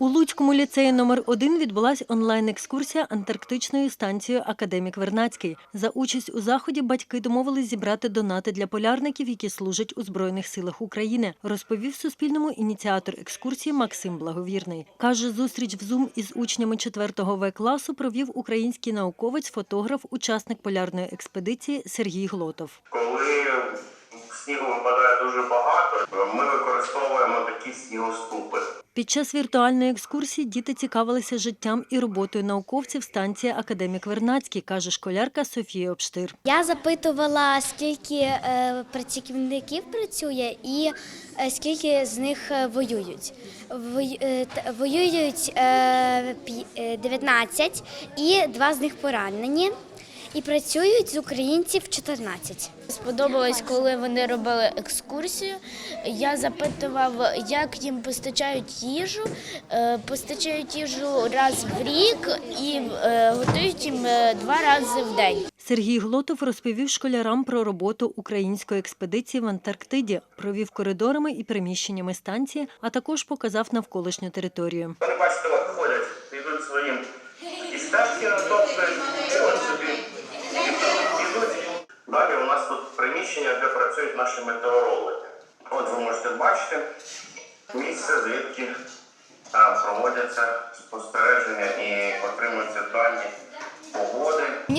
У Луцькому ліцеї номер 1 відбулася онлайн-екскурсія антарктичною станцією Академік Вернацький. За участь у заході батьки домовились зібрати донати для полярників, які служать у Збройних силах України, розповів Суспільному ініціатор екскурсії Максим Благовірний. Каже, зустріч в Zoom із учнями 4-го В класу провів український науковець, фотограф, учасник полярної експедиції Сергій Глотов. Коли снігу випадає дуже багато, ми використовуємо такі снігоступи. Під час віртуальної екскурсії діти цікавилися життям і роботою науковців станції Академік Вернацький, каже школярка Софія Обштир. Я запитувала, скільки е, працівників працює і е, скільки з них е, воюють. Вою- Воюють е, е, 19 і два з них поранені. І працюють з українців 14. Сподобалось, коли вони робили екскурсію. Я запитував, як їм постачають їжу. Е, Постачають їжу раз в рік і е, готують їм е, два рази в день. Сергій Глотов розповів школярам про роботу української експедиції в Антарктиді, провів коридорами і приміщеннями станції, а також показав навколишню територію. Бачите, Далі у нас тут приміщення, де працюють наші метеорологи. От ви можете бачити місце, звідки а, проводяться спостереження і отримуються дані.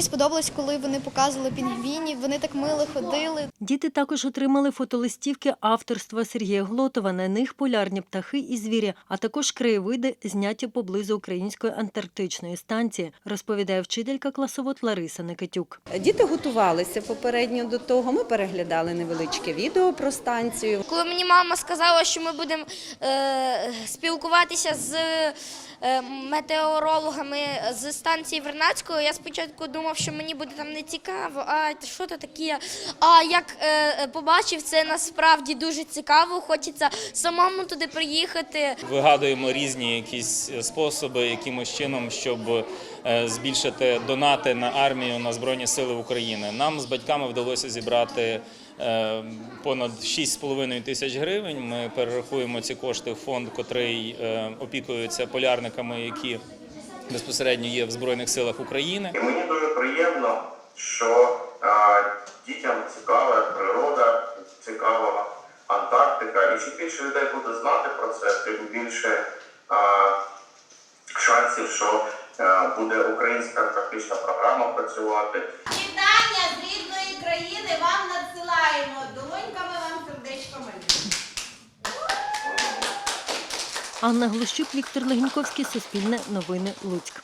Мені сподобалось, коли вони показували пінгвінів. Вони так мило ходили. Діти також отримали фотолистівки авторства Сергія Глотова. На них полярні птахи і звірі, а також краєвиди, зняті поблизу української антарктичної станції, розповідає вчителька класовод Лариса Никитюк. Діти готувалися попередньо до того. Ми переглядали невеличке відео про станцію. Коли мені мама сказала, що ми будемо е, спілкуватися з е, метеорологами з станції Вернацького, я спочатку думав, що мені буде там не цікаво, а що то таке. А як е, побачив, це насправді дуже цікаво. Хочеться самому туди приїхати. Вигадуємо різні якісь способи, якимось чином, щоб е, збільшити донати на армію на Збройні Сили України. Нам з батьками вдалося зібрати е, понад 6,5 тисяч гривень. Ми перерахуємо ці кошти в фонд, котрий е, опікується полярниками, які безпосередньо є в Збройних силах України. І мені дуже приємно, що а, дітям цікава природа, цікава Антарктика. І чим більше людей буде знати про це, тим більше а, шансів, що а, буде українська антарктична програма працювати. Вітання з рідної країни вам Анна Глущук, Віктор Легіньковський, Суспільне новини Луцьк.